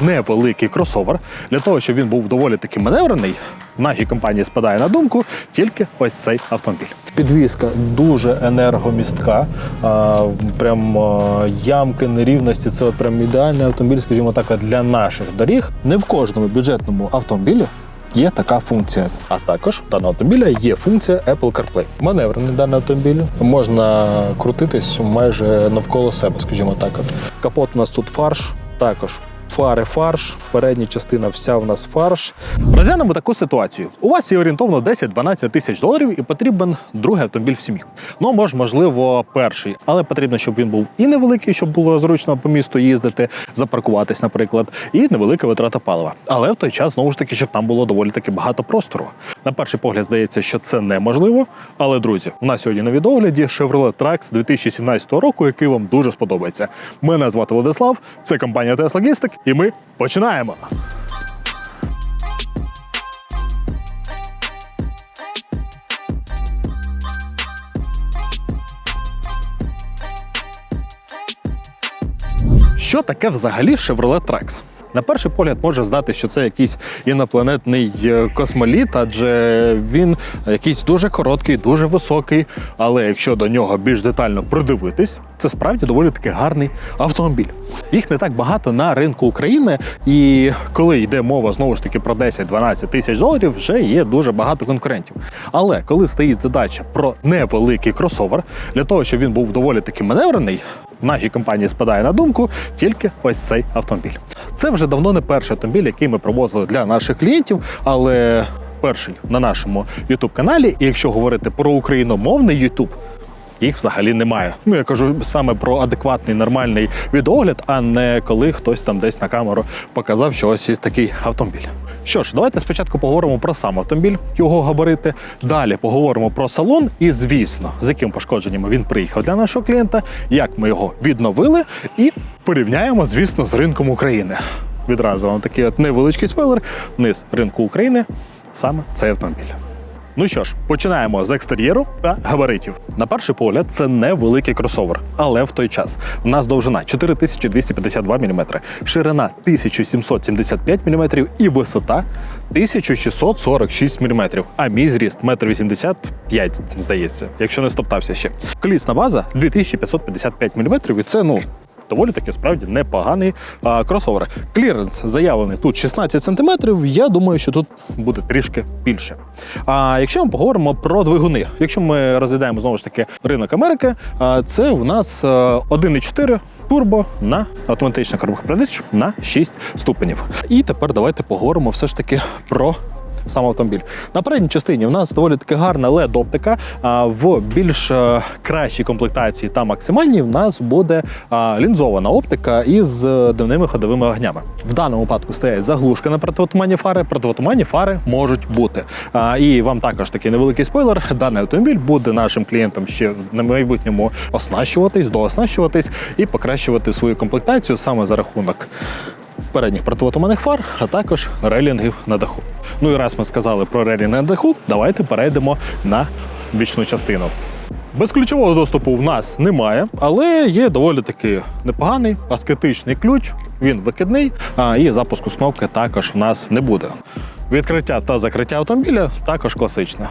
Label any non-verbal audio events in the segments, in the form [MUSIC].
невеликий кросовер для того, щоб він був доволі таки маневрений. Нашій компанії спадає на думку тільки ось цей автомобіль. Підвізка дуже енергомістка. А, прям а, ямки нерівності. Це от прям ідеальний автомобіль, скажімо так, для наших доріг. Не в кожному бюджетному автомобілі. Є така функція. А також у даного автомобіля є функція Apple CarPlay. Маневрений даний автомобіль. Можна крутитись майже навколо себе, скажімо так. Капот у нас тут фарш, також фари фарш, передня частина вся в нас фарш. Розглянемо таку ситуацію. У вас є орієнтовно 10-12 тисяч доларів і потрібен другий автомобіль в сім'ю. Ну, може, можливо, перший, але потрібно, щоб він був і невеликий, щоб було зручно по місту їздити, запаркуватись, наприклад, і невелика витрата палива. Але в той час знову ж таки, щоб там було доволі таки багато простору. На перший погляд здається, що це неможливо. Але друзі, у нас сьогодні на відогляді Chevrolet Trax 2017 року, який вам дуже сподобається. Мене звати Владислав, це компанія Tesla Logistic, і ми починаємо. Що таке взагалі Chevrolet Trax? На перший погляд може здати, що це якийсь інопланетний е, космоліт, адже він якийсь дуже короткий, дуже високий. Але якщо до нього більш детально придивитись, це справді доволі таки гарний автомобіль. Їх не так багато на ринку України, і коли йде мова знову ж таки про 10-12 тисяч доларів, вже є дуже багато конкурентів. Але коли стоїть задача про невеликий кросовер, для того, щоб він був доволі таки маневрений, в нашій компанії спадає на думку тільки ось цей автомобіль. Це вже давно не перший автомобіль, який ми привозили для наших клієнтів, але перший на нашому youtube каналі. І якщо говорити про україномовний YouTube, їх взагалі немає. Ну я кажу саме про адекватний нормальний відогляд, а не коли хтось там десь на камеру показав, що ось є такий автомобіль. Що ж, давайте спочатку поговоримо про сам автомобіль, його габарити. Далі поговоримо про салон і, звісно, з яким пошкодженнями він приїхав для нашого клієнта, як ми його відновили, і порівняємо, звісно, з ринком України. Відразу вам такий от невеличкий спойлер. Низ ринку України саме цей автомобіль. Ну що ж, починаємо з екстер'єру та габаритів. На перший погляд, це невеликий кросовер, але в той час в нас довжина 4252 мм, ширина 1775 мм і висота 1646 мм. А мій зріст 1,85 м, здається, якщо не стоптався ще. Колісна база 2555 мм, і це ну. Доволі таки справді непоганий а, кросовер. Кліренс заявлений тут 16 см. Я думаю, що тут буде трішки більше. А якщо ми поговоримо про двигуни, якщо ми розглядаємо знову ж таки ринок Америки, а, це в нас 1,4 турбо на автоматична коробка на 6 ступенів. І тепер давайте поговоримо все ж таки про сам автомобіль. На передній частині в нас доволі таки гарна led оптика. А в більш е, кращій комплектації та максимальній в нас буде лінзована оптика із е, дивними ходовими огнями. В даному випадку стоять заглушки на противотуманні фари. Противотуманні фари можуть бути. І вам також такий невеликий спойлер. Даний автомобіль буде нашим клієнтам ще на майбутньому оснащуватись, дооснащуватись і покращувати свою комплектацію саме за рахунок передніх противотуманних фар, а також релінгів на даху. Ну і раз ми сказали про релінг на даху, давайте перейдемо на бічну частину. Безключового доступу в нас немає, але є доволі таки непоганий аскетичний ключ. Він викидний, а і запуску з кнопки також в нас не буде. Відкриття та закриття автомобіля також класичне.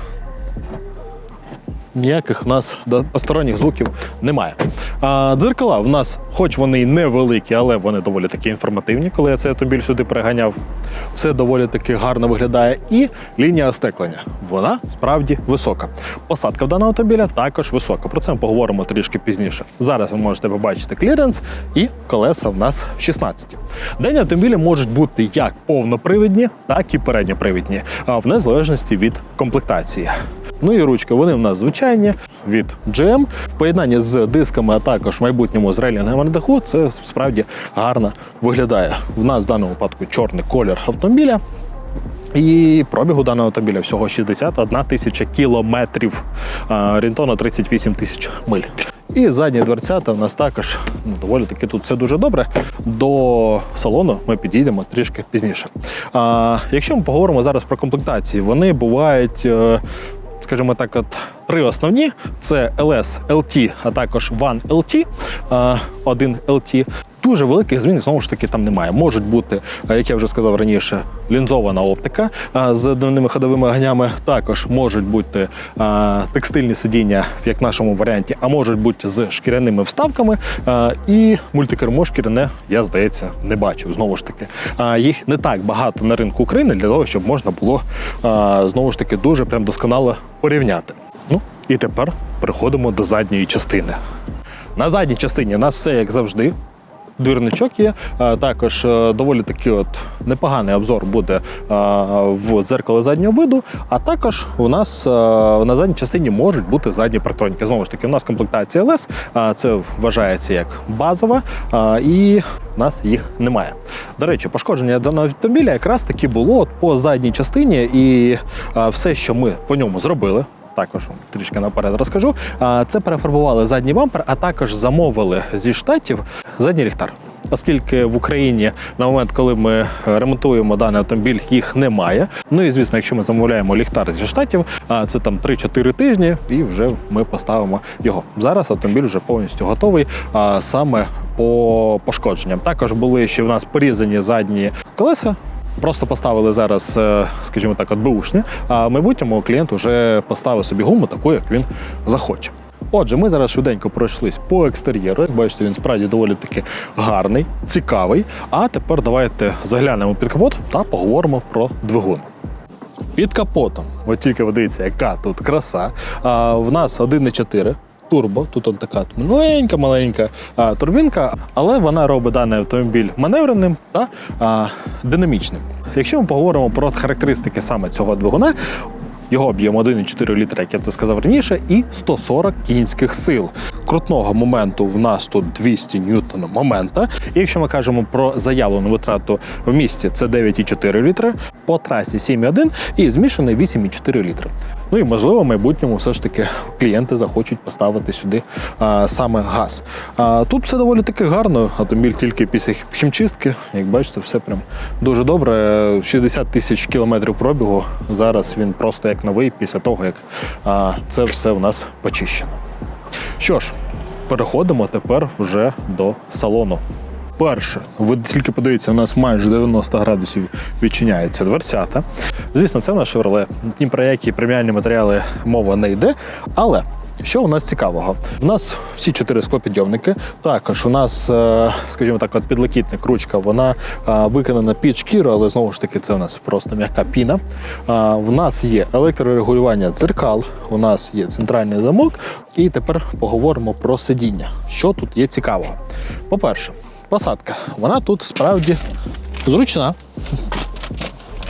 Ніяких в нас посторонніх звуків немає. А, дзеркала в нас, хоч вони й невеликі, але вони доволі таки інформативні, коли я цей автомобіль сюди переганяв. Все доволі таки гарно виглядає. І лінія остеклення. Вона справді висока. Посадка в даного автомобіля також висока. Про це ми поговоримо трішки пізніше. Зараз ви можете побачити кліренс і колеса в нас 16. Дані автомобілі можуть бути як повнопривідні, так і передньопривідні, в незалежності від комплектації. Ну і ручки, вони в нас звичайні від GM. В поєднанні з дисками, а також в майбутньому з рейлінгами на даху, це справді гарно виглядає. В нас в даному випадку чорний колір автомобіля. І пробігу даного автомобіля всього 61 тисяча кілометрів, орієнтовно 38 тисяч миль. І задні дверцята в нас також ну, доволі таки тут все дуже добре. До салону ми підійдемо трішки пізніше. А, якщо ми поговоримо зараз про комплектації, вони бувають. Скажімо так, от три основні: це LS LT, а також One LT, один LT. дуже великих змін знову ж таки там немає. Можуть бути, е, як я вже сказав раніше, лінзована оптика е, з дивними ходовими огнями. Також можуть бути е, текстильні сидіння, як в нашому варіанті, а можуть бути з шкіряними вставками. І мультикермо шкіряне, я здається, не бачив. Знову ж таки, їх не так багато на ринку України для того, щоб можна було знову ж таки дуже прям досконало порівняти. Ну і тепер переходимо до задньої частини. На задній частині у нас все як завжди. Двірничок є. Також е, доволі такий от непоганий обзор буде в дзеркало заднього виду. А також у нас е, на задній частині можуть бути задні партроніки. Знову ж таки, у нас комплектація LS, це вважається як базова, і у нас їх немає. До речі, пошкодження даного автомобіля якраз таки було от по задній частині, і все, що ми по ньому зробили, також трішки наперед розкажу. Це перефарбували задній бампер, а також замовили зі штатів задній ліхтар. Оскільки в Україні на момент, коли ми ремонтуємо даний автомобіль, їх немає. Ну і звісно, якщо ми замовляємо ліхтар зі штатів, а це там 3-4 тижні, і вже ми поставимо його. Зараз автомобіль вже повністю готовий а, саме по пошкодженням. Також були ще в нас порізані задні колеса. Просто поставили зараз, е, скажімо так, от беушні, а в майбутньому клієнт вже поставив собі гуму таку, як він захоче. Отже, ми зараз швиденько пройшлись по екстер'єру. Як бачите, він справді доволі таки гарний, цікавий. А тепер давайте заглянемо під капот та поговоримо про двигун. Під капотом, от тільки ви яка тут краса. А, в нас 1,4 турбо. Тут он така маленька, маленька а, турбінка, але вона робить даний автомобіль маневреним та а, динамічним. Якщо ми поговоримо про характеристики саме цього двигуна. Його об'єм 1,4 літра, як я це сказав раніше, і 140 кінських сил. Крутного моменту в нас тут 200 ньютон момента. І якщо ми кажемо про заявлену витрату в місті, це 9,4 літри, по трасі 7,1 і змішаний 8,4 літри. Ну і можливо, в майбутньому все ж таки клієнти захочуть поставити сюди а, саме газ. А, тут все доволі таки гарно. Автомобіль тільки після хімчистки. Як бачите, все прям дуже добре. 60 тисяч кілометрів пробігу. Зараз він просто як новий після того, як а, це все у нас почищено. Що ж, переходимо тепер вже до салону. Перше, ви тільки подивіться, у нас майже 90 градусів відчиняється дверцята. Звісно, це наш Chevrolet. Ні про які преміальні матеріали мова не йде. Але що у нас цікавого? У нас всі чотири склопідйомники. Також у нас, е, скажімо так, от підлокітник, ручка, вона е, виконана під шкіру, але знову ж таки, це у нас просто м'яка піна. У нас є електрорегулювання дзеркал, у нас є центральний замок. І тепер поговоримо про сидіння. Що тут є цікавого? По-перше, посадка. Вона тут справді зручна.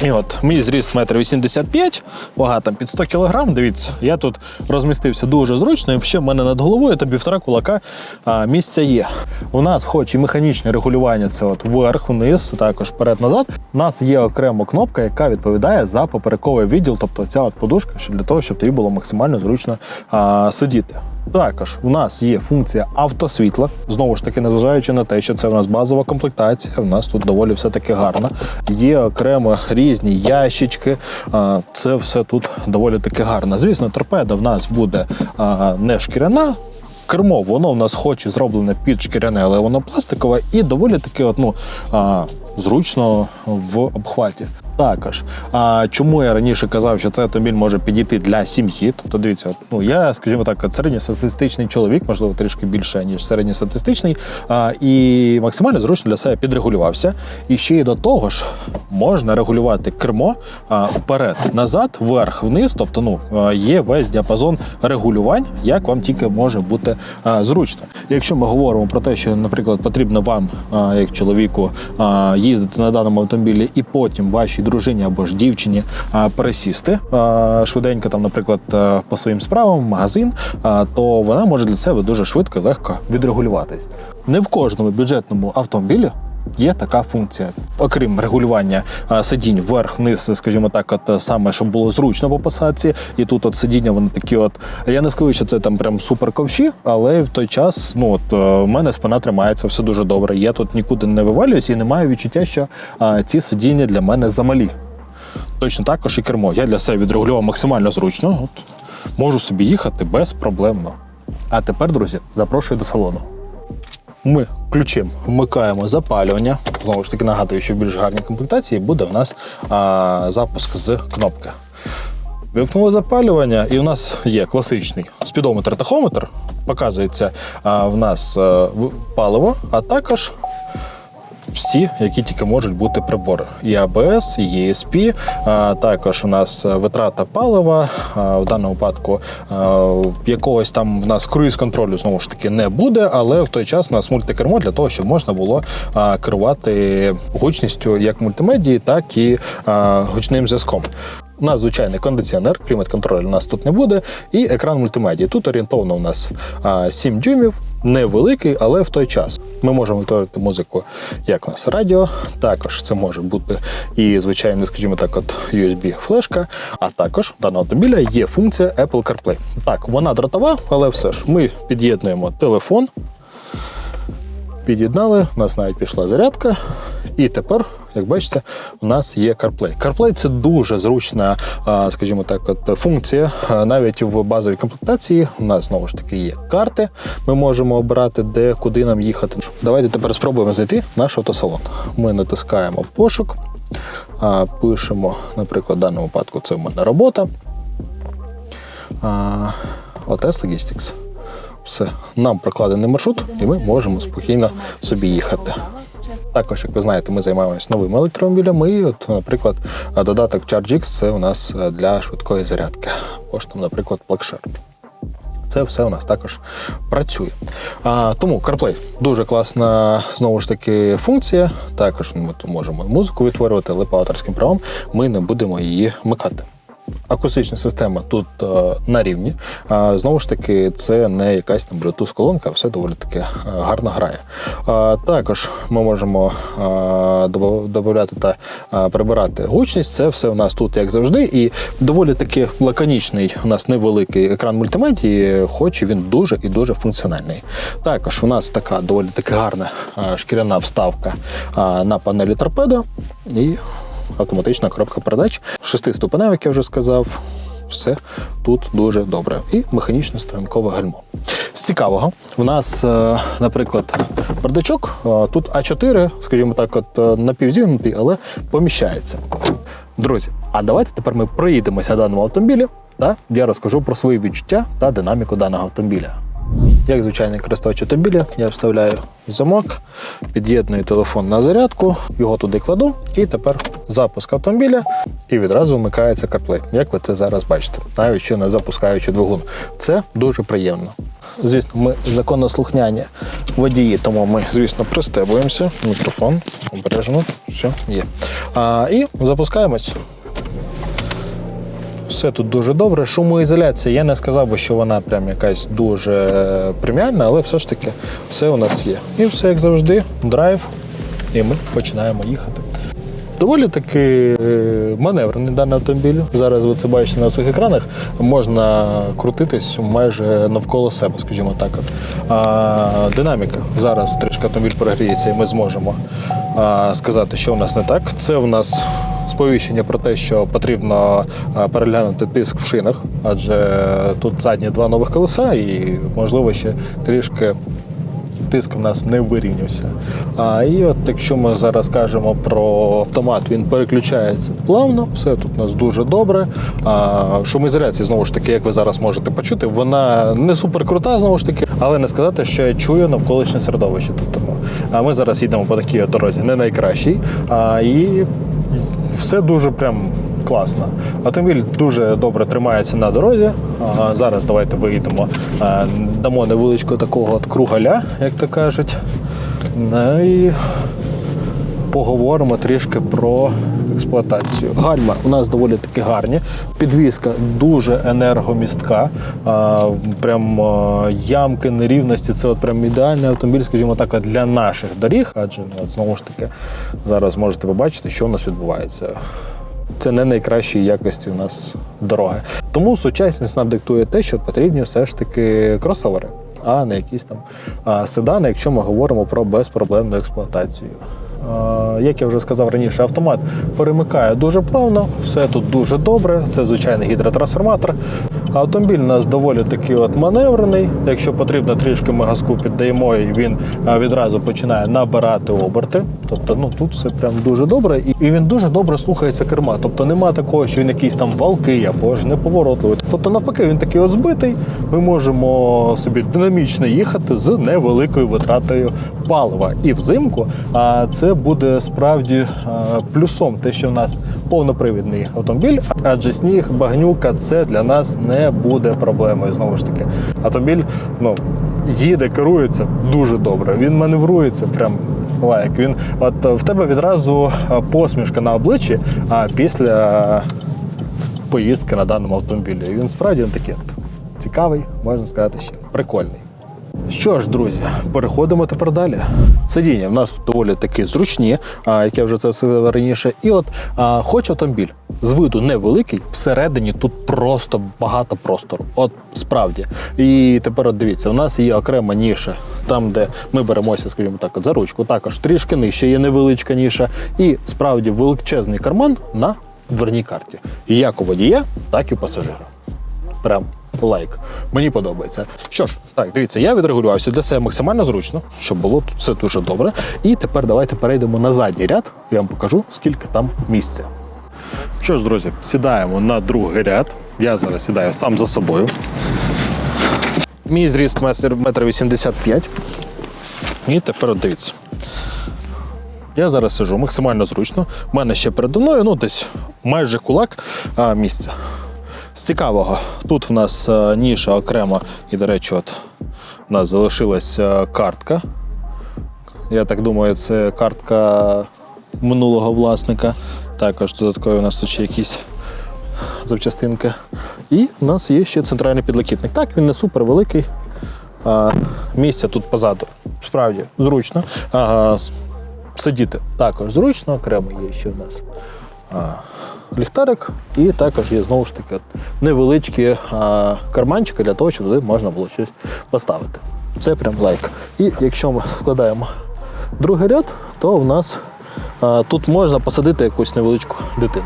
І от мій зріст 1,85 м, вага там під 100 кг. Дивіться, я тут розмістився дуже зручно, і ще в мене над головою та півтора кулака а, місця є. У нас, хоч і механічне регулювання, це от вверх, вниз, також вперед-назад. У нас є окремо кнопка, яка відповідає за поперековий відділ, тобто ця от подушка, щоб для того, щоб тобі було максимально зручно а, сидіти. Також у нас є функція автосвітла. Знову ж таки, незважаючи на те, що це в нас базова комплектація, у нас тут доволі все таки гарно. Є окремо різні ящички. Це все тут доволі таки гарно. Звісно, торпеда в нас буде не шкіряна. Кермо, воно в нас хоч і зроблене під шкіряне, але воно пластикове і доволі таки ну, зручно в обхваті. Також, а чому я раніше казав, що цей автомобіль може підійти для сім'ї? Тобто, дивіться, ну я, скажімо так, середньостатистичний чоловік, можливо, трішки більше, ніж середньостатистичний, а, і максимально зручно для себе підрегулювався. І ще й до того ж, можна регулювати кермо а, вперед, назад, вверх, вниз. Тобто, ну є весь діапазон регулювань, як вам тільки може бути а, зручно. Якщо ми говоримо про те, що, наприклад, потрібно вам, а, як чоловіку, а, їздити на даному автомобілі, і потім вашій дружині або ж дівчині пересісти швиденько, там, наприклад, по своїм справам, в магазин, то вона може для себе дуже швидко і легко відрегулюватись. Не в кожному бюджетному автомобілі. Є така функція, окрім регулювання сидінь вверх-вниз, скажімо так, от саме щоб було зручно по посадці. І тут от сидіння, вони такі, от я не скажу, що це там прям супер ковші, але в той час, ну от е, в мене спина тримається все дуже добре. Я тут нікуди не вивалююсь і не маю відчуття, що а, ці сидіння для мене замалі. Точно також і кермо. Я для себе відрегулював максимально зручно. От, можу собі їхати безпроблемно. А тепер, друзі, запрошую до салону. Ми ключем вмикаємо запалювання. Знову ж таки нагадую, що в більш гарній комплектації буде у нас а, запуск з кнопки. Вимкнули запалювання, і у нас є класичний спідометр тахометр. Показується а, в нас а, паливо, а також всі, які тільки можуть бути прибори. І АБС, і ESP, а, також у нас е, витрата палива. В даному випадку якогось там в нас круїз контролю знову ж таки не буде, але в той час у нас мультикермо для того, щоб можна було керувати гучністю як мультимедії, так і гучним зв'язком. У нас звичайний кондиціонер, клімат-контроль у нас тут не буде, і екран мультимедії. Тут орієнтовно у нас а, 7 дюймів, невеликий, але в той час. Ми можемо відтворити музику, як у нас радіо. Також це може бути і звичайно, скажімо так, от USB-флешка. А також в даного автомобіля є функція Apple CarPlay. Так, вона дротова, але все ж ми під'єднуємо телефон. Під'єднали, у нас навіть пішла зарядка. І тепер, як бачите, у нас є CarPlay. CarPlay це дуже зручна, скажімо так, от функція. Навіть в базовій комплектації у нас знову ж таки є карти. Ми можемо обирати, де куди нам їхати. Давайте тепер спробуємо знайти наш автосалон. Ми натискаємо пошук, пишемо, наприклад, в даному випадку це в мене робота. А, Отес Logistics. Все, нам прокладений маршрут, і ми можемо спокійно собі їхати. Також, як ви знаєте, ми займаємося новими електромобілями. І, от, наприклад, додаток ChargeX це у нас е, для швидкої зарядки. Або наприклад, PlugShare. Це все у нас також працює. А, тому CarPlay дуже класна знову ж таки функція. Також ми можемо музику відтворювати, але по авторським правам ми не будемо її вмикати. Акустична система тут е, на рівні. А, знову ж таки, це не якась там Bluetooth-колонка, все доволі таки е, гарно грає. А, також ми можемо е, додати та е, прибирати гучність. Це все у нас тут, як завжди, і доволі таки лаконічний у нас невеликий екран мультимедії, хоч він дуже і дуже функціональний. Також у нас така доволі таки гарна е, шкіряна вставка е, на панелі торпеда. І автоматична коробка передач. Шестиступенева, як я вже сказав. Все тут дуже добре. І механічне стрілянкове гальмо. З цікавого, у нас, е, наприклад, бардачок е, тут А4, скажімо так, от е, напівзігнутий, але поміщається. Друзі, а давайте тепер ми проїдемося на даному автомобілі, та я розкажу про свої відчуття та динаміку даного автомобіля. Як звичайний користувач автомобіля, я вставляю замок, під'єдную телефон на зарядку, його туди кладу, і тепер запуск автомобіля, і відразу вмикається CarPlay, як ви це зараз бачите, навіть ще не запускаючи двигун. Це дуже приємно. Звісно, ми законослухняні водії, тому ми, звісно, пристебуємося. Мікрофон обережно, все є. А, і запускаємось. Все тут дуже добре. Шумоізоляція. Я не сказав би, що вона прям якась дуже преміальна, але все ж таки все у нас є. І все як завжди, драйв, і ми починаємо їхати. Доволі таки е, маневрений даний автомобіль. Зараз ви це бачите на своїх екранах. Можна крутитись майже навколо себе, скажімо так. А, динаміка. Зараз трішки автомобіль прогріється, і ми зможемо а, сказати, що у нас не так. Це у нас сповіщення про те, що потрібно переглянути тиск в шинах, адже тут задні два нових колеса, і можливо ще трішки тиск в нас не вирівнявся. А і от якщо ми зараз кажемо про автомат, він переключається плавно, все тут у нас дуже добре. А шумоізоляція, знову ж таки, як ви зараз можете почути, вона не супер крута, знову ж таки, але не сказати, що я чую навколишнє середовище. тут. Тому а ми зараз їдемо по такій дорозі, не найкращій. А, і все дуже прям класно. Автомобіль дуже добре тримається на дорозі. Зараз давайте виїдемо, а, дамо невеличку такого от кругаля, як то кажуть. Ну і поговоримо трішки про експлуатацію. Гальма у нас доволі таки гарні. Підвізка дуже енергомістка. Прям ямки нерівності. Це от прям ідеальний автомобіль, скажімо так, для наших доріг. Адже ну, знову ж таки зараз можете побачити, що у нас відбувається. Це не найкращої якості у нас дороги. Тому сучасність нам диктує те, що потрібні все ж таки кросовери, а не якісь там седани, якщо ми говоримо про безпроблемну експлуатацію. Як я вже сказав раніше, автомат перемикає дуже плавно, все тут дуже добре. Це звичайний гідротрансформатор. Автомобіль у нас доволі такий от маневрений. Якщо потрібно, трішки ми газку піддаємо, і він відразу починає набирати оберти. Тобто, ну тут все прям дуже добре, і, він дуже добре слухається керма. Тобто нема такого, що він якийсь там валкий або ж неповоротливий. Тобто, навпаки, він такий от збитий. Ми можемо собі динамічно їхати з невеликою витратою палива. І взимку а це буде справді плюсом, те, що в нас повнопривідний автомобіль, адже сніг, багнюка це для нас не буде проблемою. Знову ж таки, автомобіль ну, їде, керується дуже добре. Він маневрується прям. Лайк. Він от в тебе відразу посмішка на обличчі, а після поїздки на даному автомобілі. Він справді він такий цікавий, можна сказати, ще прикольний. Що ж, друзі, переходимо тепер далі. Сидіння в нас доволі таки зручні, як я вже це сказав раніше. І от, хоч автомобіль з виду невеликий, всередині тут просто багато простору. От справді. І тепер от дивіться, у нас є окрема ніша, там, де ми беремося, скажімо так, от за ручку. Також трішки нижче є невеличка ніша. І справді величезний карман на дверній карті. Як у водія, так і у пасажира. Прям лайк. Мені подобається. Що ж, так, дивіться, я відрегулювався для себе максимально зручно, щоб було все дуже добре. І тепер давайте перейдемо на задній ряд. Я вам покажу, скільки там місця. Що ж, друзі, сідаємо на другий ряд. Я зараз сідаю сам за собою. Мій зріст метр метр 85. І тепер дивіться. Я зараз сижу максимально зручно. У мене ще передо мною, ну десь майже кулак а, місця. З цікавого, тут в нас е, ніша окремо, і, до речі, от у нас залишилась е, картка. Я так думаю, це картка минулого власника. Також додаткові у нас тут ще якісь запчастинки. І у нас є ще центральний підлокітник. Так, він не супер великий. А, місця тут позаду. Справді зручно. А, сидіти також зручно, окремо є ще у нас а, ліхтарик, і також є знову ж таки невеличкі а, карманчики для того, щоб туди можна було щось поставити. Це прям лайк. І якщо ми складаємо другий ряд, то в нас тут можна посадити якусь невеличку дитину.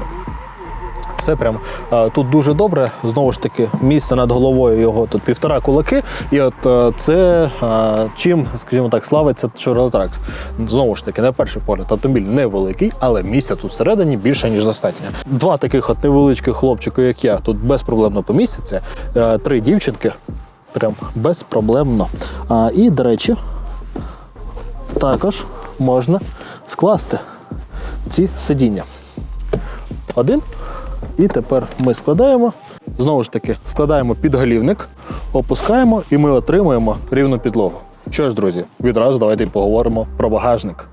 Все прям тут дуже добре. Знову ж таки, місце над головою його тут півтора кулаки. І от це чим, скажімо так, славиться Chevrolet Знову ж таки, на перший погляд, автомобіль невеликий, але місця тут всередині більше, ніж достатньо. Два таких от невеличких хлопчика, як я, тут безпроблемно помістяться. Три дівчинки. Прям безпроблемно. І, до речі, також можна скласти ці сидіння. Один. І тепер ми складаємо. Знову ж таки, складаємо підголівник, опускаємо і ми отримуємо рівну підлогу. Що ж, друзі, відразу давайте поговоримо про багажник.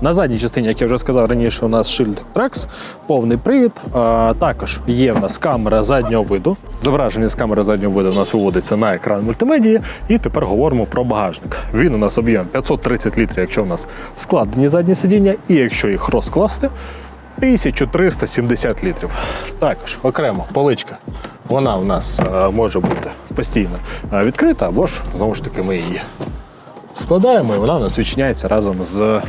На задній частині, як я вже сказав раніше, у нас шильдик Trax, повний привід. А, також є в нас камера заднього виду. Зображення з камери заднього виду у нас виводиться на екран мультимедії. І тепер говоримо про багажник. Він у нас об'єм 530 літрів, якщо у нас складені задні сидіння, і якщо їх розкласти, 1370 літрів. Також окремо поличка. Вона у нас е, може бути постійно е, відкрита, або ж знову ж таки ми її складаємо, і вона у нас відчиняється разом з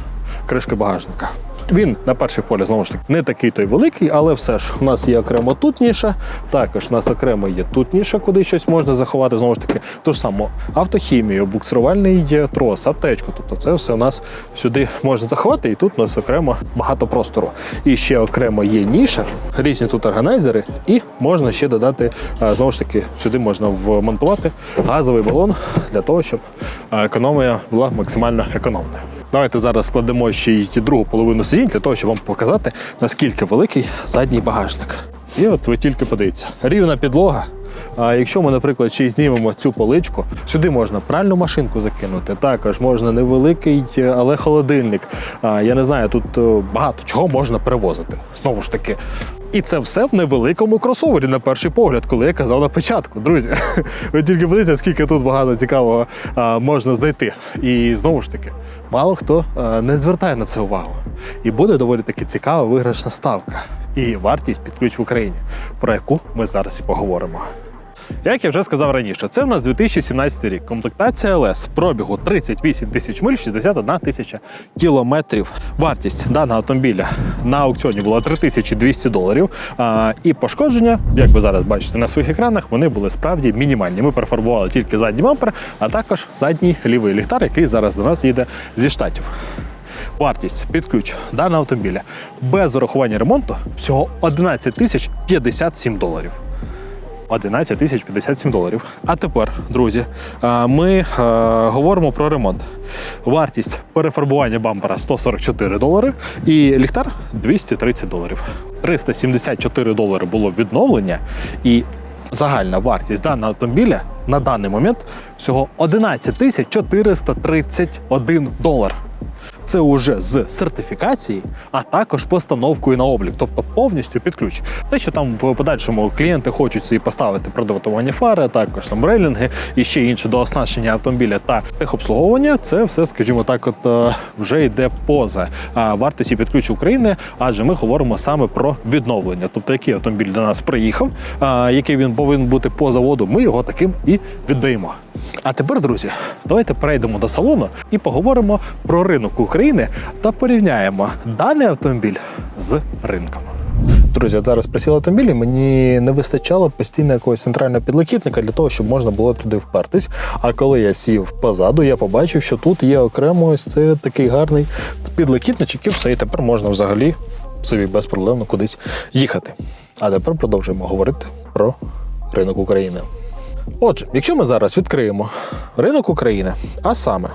кришкою багажника. Він на перший погляд, знову ж таки, не такий той великий, але все ж у нас є окремо тут ніша, також у нас окремо є тут ніша, куди щось можна заховати. Знову ж таки, ту ж саму автохімію, буксирувальний трос, аптечку. Тобто це все у нас сюди можна заховати, і тут у нас окремо багато простору. І ще окремо є ніша, різні тут органайзери, і можна ще додати, знову ж таки, сюди можна вмонтувати газовий балон для того, щоб економія була максимально економною. Давайте зараз складемо ще й другу половину сидінь для того, щоб вам показати, наскільки великий задній багажник. І от ви тільки подивіться, рівна підлога. А якщо ми, наприклад, ще й знімемо цю поличку, сюди можна пральну машинку закинути. Також можна невеликий, але холодильник. А, я не знаю, тут е, багато чого можна перевозити. Знову ж таки. І це все в невеликому кросовері на перший погляд, коли я казав на початку. Друзі, [LAUGHS] ви тільки подивіться, скільки тут багато цікавого а, можна знайти. І знову ж таки, мало хто а, не звертає на це увагу. І буде доволі таки цікава виграшна ставка і вартість під ключ в Україні, про яку ми зараз і поговоримо. Як я вже сказав раніше, це в нас 2017 рік. Комплектація LS пробігу 38 тисяч миль, 61 тисяча кілометрів. Вартість даного автомобіля на аукціоні була 3200 доларів. А, і пошкодження, як ви зараз бачите на своїх екранах, вони були справді мінімальні. Ми перефарбували тільки задній бампер, а також задній лівий ліхтар, який зараз до нас їде зі штатів. Вартість під ключ даного автомобіля без урахування ремонту всього 11 тисяч 57 доларів. 11 тисяч 57 доларів. А тепер, друзі, ми говоримо про ремонт. Вартість перефарбування бампера 144 долари і ліхтар 230 доларів. 374 долари було відновлення, і загальна вартість даного автомобіля на даний момент всього 11 тисяч 431 долар. Це уже з сертифікації, а також постановкою на облік, тобто повністю під ключ. Те, що там в подальшому клієнти хочуть собі поставити продаватування фари, також там рейлінги і ще інше до оснащення автомобіля та техобслуговування, це все, скажімо так, от е, вже йде поза вартості під ключ України, адже ми говоримо саме про відновлення. Тобто, який автомобіль до нас приїхав, який він повинен бути по заводу, ми його таким і віддаємо. А тепер, друзі, давайте перейдемо до салону і поговоримо про ринок України та порівняємо даний автомобіль з ринком. Друзі, от зараз присіли автомобілі, мені не вистачало постійно якогось центрального підлокітника для того, щоб можна було туди впертись. А коли я сів позаду, я побачив, що тут є окремо ось це такий гарний підлокітничок, і все, і тепер можна взагалі собі безпроблемно кудись їхати. А тепер продовжуємо говорити про ринок України. Отже, якщо ми зараз відкриємо ринок України, а саме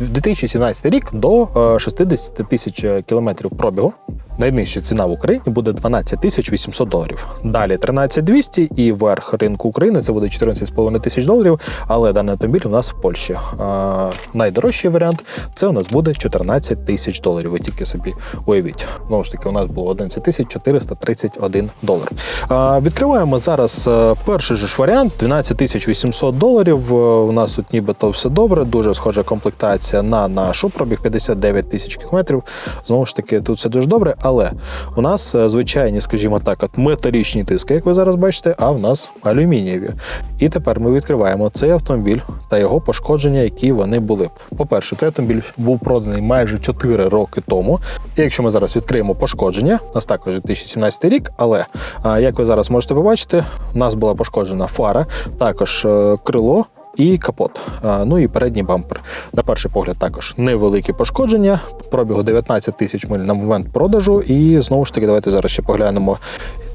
2017 рік до е, 60 тисяч кілометрів пробігу. Найнижча ціна в Україні буде 12 тисяч 800 доларів. Далі 13 200 і верх ринку України це буде 14,5 тисяч доларів. Але даний автомобіль у нас в Польщі. А, найдорожчий варіант це у нас буде 14 тисяч доларів. Ви тільки собі уявіть. Знову ж таки, у нас було 11 тисяч 431 долар. А, відкриваємо зараз е, перший же ж варіант 12 тисяч 800 доларів. Е, У нас тут нібито все добре, дуже схожа комплектація на нашу пробіг 59 тисяч кілометрів. Знову ж таки, тут все дуже добре, але у нас е, звичайні, скажімо так, от металічні диски, як ви зараз бачите, а в нас алюмінієві. І тепер ми відкриваємо цей автомобіль та його пошкодження, які вони були. По-перше, цей автомобіль був проданий майже 4 роки тому. І якщо ми зараз відкриємо пошкодження, у нас також 2017 рік, але як ви зараз можете побачити, у нас була пошкоджена фара, також е, крило. І капот, ну і передній бампер. На перший погляд, також невеликі пошкодження. Пробігу 19 тисяч миль на момент продажу. І знову ж таки, давайте зараз ще поглянемо.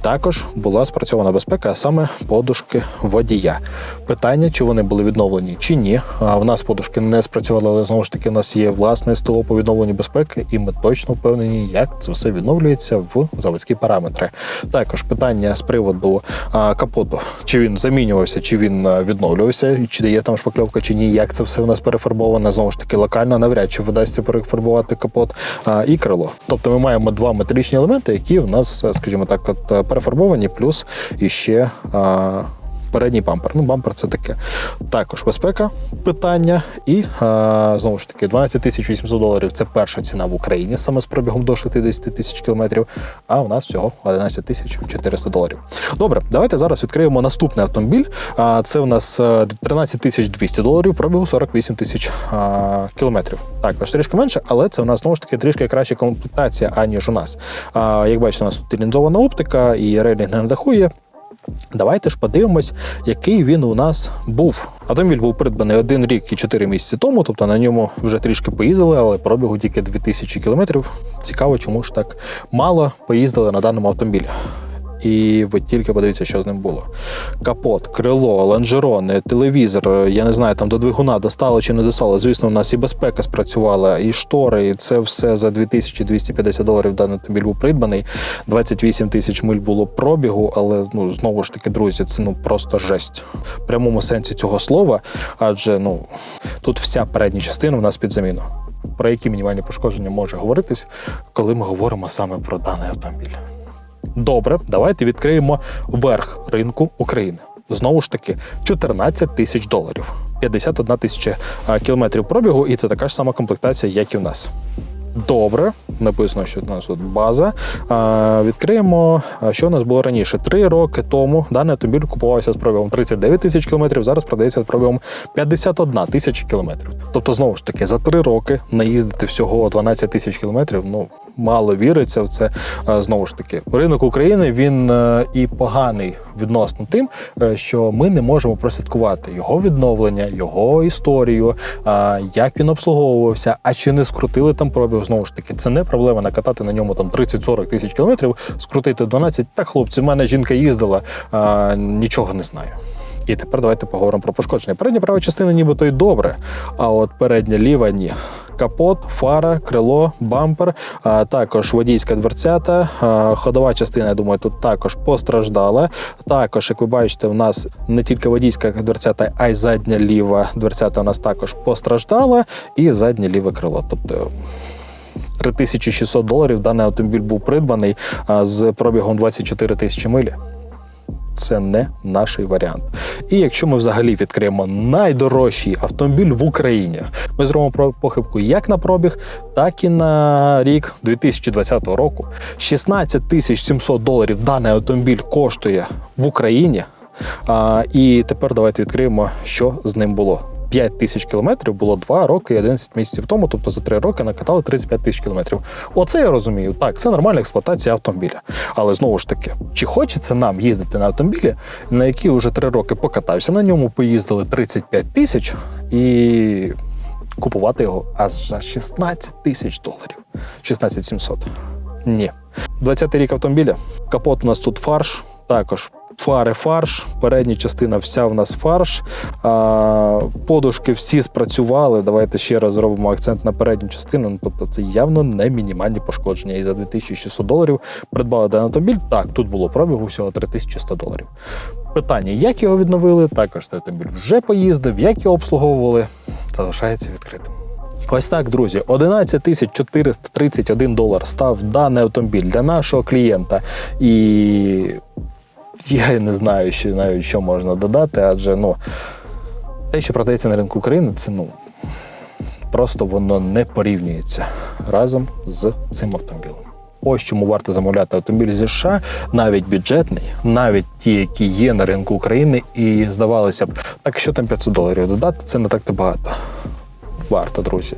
Також була спрацьована безпека, а саме подушки водія. Питання, чи вони були відновлені, чи ні. В нас подушки не спрацювали, але знову ж таки, у нас є власне СТО по відновленню безпеки, і ми точно впевнені, як це все відновлюється в заводські параметри. Також питання з приводу капоту, чи він замінювався, чи він відновлювався, чи є там шпакльовка, чи ні, як це все у нас перефарбоване. Знову ж таки, локально навряд чи вдасться перефарбувати капот і крило. Тобто ми маємо два металічні елементи, які в нас, скажімо так, от перефарбовані, плюс іще. А, Передній бампер. Ну, бампер це таке. Також безпека питання. І а, знову ж таки, 12 тисяч 800 доларів це перша ціна в Україні, саме з пробігом до 60 тисяч кілометрів. А у нас всього 11 тисяч 400 доларів. Добре, давайте зараз відкриємо наступний автомобіль. А, це у нас е, 13 тисяч 200 доларів, пробігу 48 тисяч кілометрів. Також трішки менше, але це у нас знову ж таки трішки краща комплектація, аніж у нас. А, як бачите, у нас тут лінзована оптика і рейлінг на даху. Давайте ж подивимось, який він у нас був. Автомобіль був придбаний один рік і 4 місяці тому, тобто на ньому вже трішки поїздили, але пробігу тільки 2000 кілометрів. Цікаво, чому ж так мало поїздили на даному автомобілі. І ви тільки подивіться, що з ним було. Капот, крило, лонжерони, телевізор. Я не знаю, там до двигуна достало чи не достало. Звісно, у нас і безпека спрацювала, і штори. І це все за 2250 доларів даний автомобіль був придбаний. 28 тисяч миль було пробігу, але ну знову ж таки, друзі, це ну просто жесть в прямому сенсі цього слова. Адже ну тут вся передня частина у нас під заміну. Про які мінімальні пошкодження може говоритись, коли ми говоримо саме про даний автомобіль. Добре, давайте відкриємо верх ринку України. Знову ж таки, 14 тисяч доларів, 51 тисяча кілометрів пробігу, і це така ж сама комплектація, як і в нас. Добре, написано, що у нас тут база. А, відкриємо, що у нас було раніше. Три роки тому даний автомобіль купувався з пробігом 39 тисяч кілометрів, зараз продається з пробігом 51 тисяча кілометрів. Тобто, знову ж таки, за три роки наїздити всього 12 тисяч кілометрів. Ну мало віриться в це. Знову ж таки, ринок України він е, і поганий відносно тим, е, що ми не можемо прослідкувати його відновлення, його історію, як він обслуговувався, а чи не скрутили там пробіг. Знову ж таки, це не проблема накатати на ньому там 30-40 тисяч кілометрів, скрутити 12. Так, хлопці, в мене жінка їздила, а, нічого не знаю. І тепер давайте поговоримо про пошкодження. Передня права частина нібито й добре, а от передня ліва ні. Капот, фара, крило, бампер, а також водійська дверцята, ходова частина, я думаю, тут також постраждала. Також, як ви бачите, в нас не тільки водійська дверцята, а й задня ліва дверцята у нас також постраждала, і заднє ліве крило. Тобто 3600 доларів даний автомобіль був придбаний з пробігом 24 тисячі милі. Це не наш варіант. І якщо ми взагалі відкриємо найдорожчий автомобіль в Україні, ми зробимо похибку як на пробіг, так і на рік 2020 року. 16 тисяч 700 доларів даний автомобіль коштує в Україні. А, і тепер давайте відкриємо, що з ним було. 5 тисяч кілометрів було 2 роки і 11 місяців тому, тобто за 3 роки накатали 35 тисяч кілометрів. Оце я розумію. Так, це нормальна експлуатація автомобіля. Але знову ж таки, чи хочеться нам їздити на автомобілі, на який вже 3 роки покатався, на ньому поїздили 35 тисяч і купувати його аж за 16 тисяч доларів. 16 700. Ні. 20-й рік автомобіля. Капот у нас тут фарш, також фари фарш, передня частина вся в нас фарш. Подушки всі спрацювали. Давайте ще раз зробимо акцент на передню частину. Ну, тобто це явно не мінімальні пошкодження. І за 2600 доларів придбали даний автомобіль. Так, тут було пробігу всього 3100 доларів. Питання, як його відновили, також цей автомобіль вже поїздив, як його обслуговували, залишається відкритим. Ось так, друзі, 11 431 долар став даний автомобіль для нашого клієнта. І я не знаю, що навіть що можна додати, адже ну, те, що продається на ринку України, це ну, просто воно не порівнюється разом з цим автомобілем. Ось чому варто замовляти автомобіль зі США, навіть бюджетний, навіть ті, які є на ринку України, і здавалося б, так що там 500 доларів додати, це не так-то багато. Варто, друзі.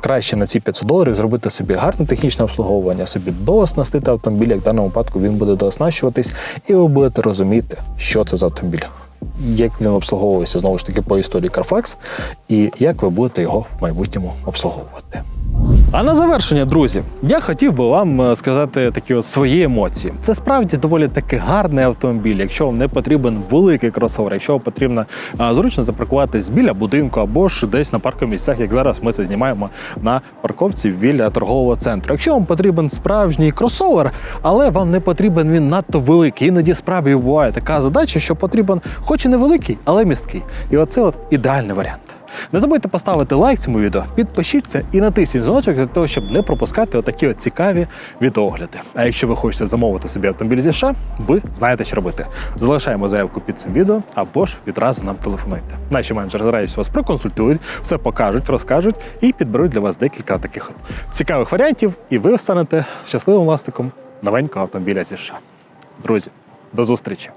Краще на ці 500 доларів зробити собі гарне технічне обслуговування, собі дооснастити автомобіль, як в даному випадку він буде дооснащуватись, і ви будете розуміти, що це за автомобіль, як він обслуговується знову ж таки по історії Carfax, і як ви будете його в майбутньому обслуговувати. А на завершення, друзі, я хотів би вам е, сказати такі от свої емоції. Це справді доволі таки гарний автомобіль. Якщо вам не потрібен великий кросовер, якщо вам потрібно а, зручно запаркуватись біля будинку або ж десь на паркових місцях, як зараз ми це знімаємо на парковці біля торгового центру. Якщо вам потрібен справжній кросовер, але вам не потрібен він надто великий. Іноді справді буває така задача, що потрібен, хоч і невеликий, але місткий. І оце от ідеальний варіант. Не забудьте поставити лайк цьому відео, підпишіться і натисніть дзвіночок для того, щоб не пропускати отакі от цікаві відеогляди. А якщо ви хочете замовити собі автомобіль зі США, ви знаєте, що робити. Залишаємо заявку під цим відео або ж відразу нам телефонуйте. Наші менеджери з вас проконсультують, все покажуть, розкажуть і підберуть для вас декілька таких от цікавих варіантів, і ви станете щасливим власником новенького автомобіля зі США. Друзі, до зустрічі!